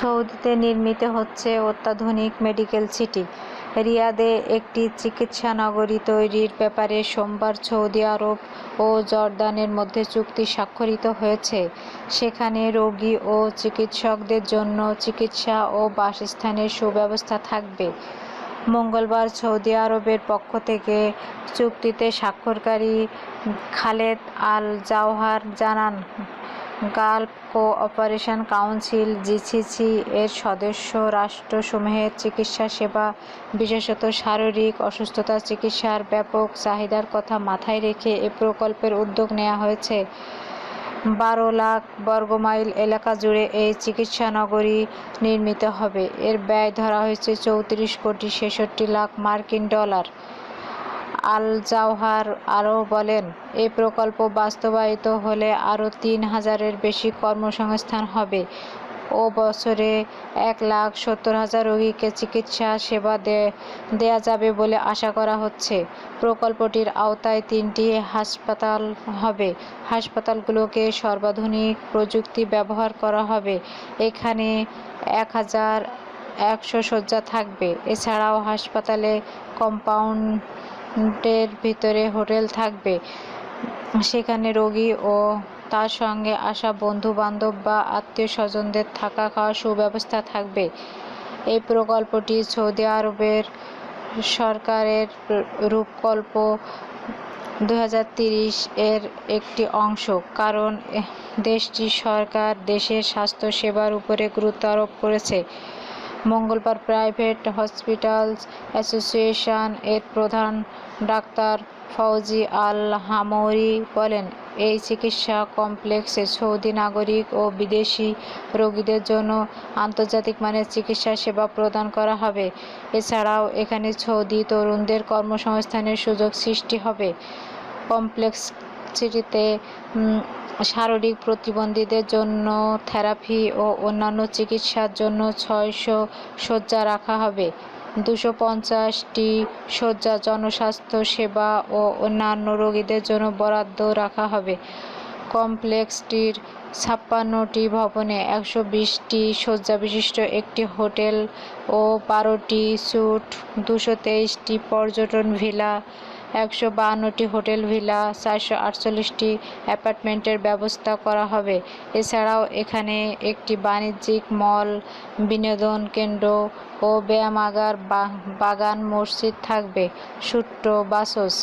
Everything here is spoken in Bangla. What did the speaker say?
সৌদিতে নির্মিত হচ্ছে অত্যাধুনিক মেডিকেল সিটি। রিয়াদে একটি চিকিৎসা নগরী তৈরির ব্যাপারে সোমবার সৌদি আরব ও জর্দানের মধ্যে চুক্তি স্বাক্ষরিত হয়েছে। সেখানে রোগী ও চিকিৎসকদের জন্য চিকিৎসা ও বাসস্থানের সুব্যবস্থা থাকবে। মঙ্গলবার সৌদি আরবের পক্ষ থেকে চুক্তিতে স্বাক্ষরকারী খালেদ আল জাওহার জানান, গালফ কোঅপারেশন কাউন্সিল জিসিসি এর সদস্য রাষ্ট্রসমূহের চিকিৎসা সেবা, বিশেষত শারীরিক অসুস্থতা চিকিৎসার ব্যাপক চাহিদার কথা মাথায় রেখে এ প্রকল্পের উদ্যোগ নেওয়া হয়েছে। বারো লাখ বর্গমাইল এলাকা জুড়ে এই চিকিৎসা নগরী নির্মিত হবে। এর ব্যয় ধরা হয়েছে চৌত্রিশ কোটি ছেষট্টি লাখ মার্কিন ডলার। আল জাওহার আরও বলেন এই প্রকল্প বাস্তবায়িত হলে আরও তিন হাজারের বেশি কর্মসংস্থান হবে। ও বছরে এক লাখ সত্তর হাজার রোগীকে চিকিৎসা সেবা দেয়া যাবে বলে আশা করা হচ্ছে। প্রকল্পটির আওতায় তিনটি হাসপাতাল হবে। হাসপাতালগুলোকে সর্বাধুনিক প্রযুক্তি ব্যবহার করা হবে। এখানে এক হাজার একশো শয্যা থাকবে। এছাড়াও হাসপাতালে কম্পাউন্ডের ভিতরে হোটেল থাকবে। সেখানে রোগী ও তার সঙ্গে আসা বন্ধু বান্ধব বা আত্মীয় স্বজনদের থাকা খাওয়ার সুব্যবস্থা থাকবে। এই প্রকল্পটি সৌদি আরবের সরকারের রূপকল্প দু এর একটি অংশ। কারণ, দেশটি সরকার দেশের স্বাস্থ্যসেবার উপরে গুরুত্ব আরোপ করেছে। মঙ্গলবার প্রাইভেট হসপিটালস অ্যাসোসিয়েশন এর প্রধান ডাক্তার ফৌজি আল হামৌরি বলেন, এই চিকিৎসা কমপ্লেক্সে সৌদি নাগরিক ও বিদেশি রোগীদের জন্য আন্তর্জাতিক মানের চিকিৎসা সেবা প্রদান করা হবে। এছাড়াও এখানে সৌদি তরুণদের কর্মসংস্থানের সুযোগ সৃষ্টি হবে। কমপ্লেক্সটিতে শারীরিক প্রতিবন্ধীদের জন্য থেরাপি ও অন্যান্য চিকিৎসার জন্য ছয়শো শয্যা রাখা হবে। দুশো পঞ্চাশটি শয্যা জনস্বাস্থ্য সেবা ও অন্যান্য রোগীদের জন্য বরাদ্দ রাখা হবে। কমপ্লেক্সটির ছাপ্পান্নটি ভবনে একশো বিশটি শয্যা বিশিষ্ট একটি হোটেল ও বারোটি স্যুট, দুশো তেইশটি পর্যটন ভিলা একশো বাহান্নটি হোটেল, ভিলা, চারশো আটচল্লিশটি অ্যাপার্টমেন্টের ব্যবস্থা করা হবে। এছাড়াও এখানে একটি বাণিজ্যিক মল, বিনোদন কেন্দ্র ও ব্যায়ামাগার বাগান মসজিদ থাকবে। সুট্টো বাসস।